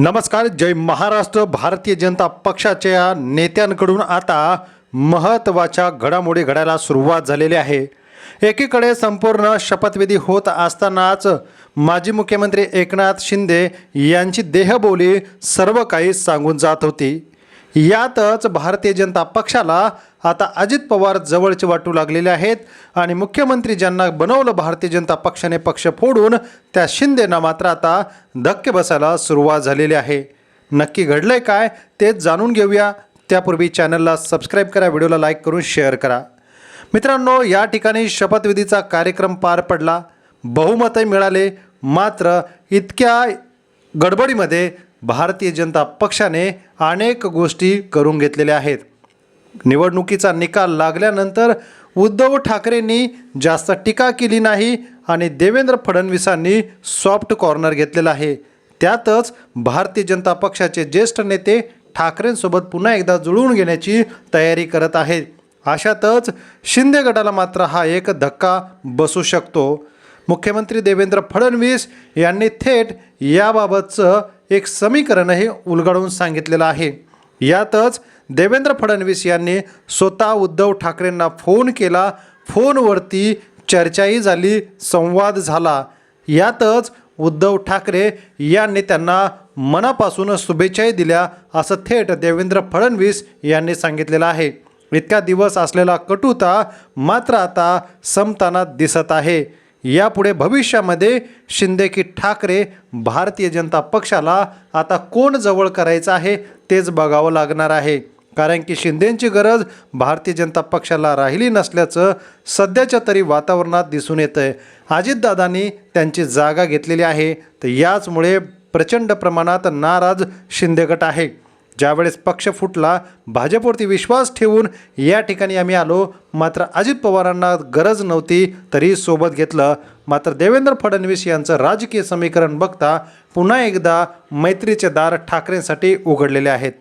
नमस्कार जय महाराष्ट्र भारतीय जनता पक्षाच्या नेत्यांकडून आता महत्त्वाच्या घडामोडी घडायला सुरुवात झालेली आहे. एकीकडे संपूर्ण शपथविधी होत असतानाच माजी मुख्यमंत्री एकनाथ शिंदे यांची देहबोली सर्व काही सांगून जात होती. यातच भारतीय जनता पक्षाला आता अजित पवार जवळचे वाटू लागलेले आहेत आणि मुख्यमंत्री ज्यांना बनवलं भारतीय जनता पक्षाने पक्ष फोडून त्या शिंदेना मात्र आता धक्के बसायला सुरुवात झालेली आहे. नक्की घडलंय काय ते जाणून घेऊया. त्यापूर्वी चॅनलला सबस्क्राईब करा व्हिडिओला लाईक करून शेअर करा. मित्रांनो या ठिकाणी शपथविधीचा कार्यक्रम पार पडला. बहुमतही मिळाले मात्र इतक्या गडबडीमध्ये भारतीय जनता पक्षाने अनेक गोष्टी करून घेतलेल्या आहेत. निवडणुकीचा निकाल लागल्यानंतर उद्धव ठाकरेंनी जास्त टीका केली नाही आणि देवेंद्र फडणवीसांनी सॉफ्ट कॉर्नर घेतलेला आहे. त्यातच भारतीय जनता पक्षाचे ज्येष्ठ नेते ठाकरेंसोबत पुन्हा एकदा जुळवून घेण्याची तयारी करत आहेत. अशातच शिंदे गटाला मात्र हा एक धक्का बसू शकतो. मुख्यमंत्री देवेंद्र फडणवीस यांनी थेट याबाबतचं एक समीकरणही उलगडून सांगितलेलं आहे. यातच देवेंद्र फडणवीस यांनी स्वतः उद्धव ठाकरेंना फोन केला. फोनवरती चर्चाही झाली संवाद झाला. यातच उद्धव ठाकरे यांनी त्यांना मनापासून शुभेच्छाही दिल्या असं थेट देवेंद्र फडणवीस यांनी सांगितलेलं आहे. इतका दिवस असलेला कटुता मात्र आता संपताना दिसत आहे. यापुढे भविष्यामध्ये शिंदे की ठाकरे भारतीय जनता पक्षाला आता कोण जवळ करायचं आहे तेच बघावं लागणार आहे. कारण की शिंदेंची गरज भारतीय जनता पक्षाला राहिली नसल्याचं सध्याच्या तरी वातावरणात दिसून येतं आहे अजितदादांनी त्यांची जागा घेतलेली आहे. तर याचमुळे प्रचंड प्रमाणात नाराज शिंदे गट आहे. ज्यावेळेस पक्ष फुटला भाजपवरती विश्वास ठेवून या ठिकाणी आम्ही आलो. मात्र अजित पवारांना गरज नव्हती तरी सोबत घेतलं. मात्र देवेंद्र फडणवीस यांचं राजकीय समीकरण बघता पुन्हा एकदा मैत्रीचे दार ठाकरेंसाठी उघडलेले आहेत.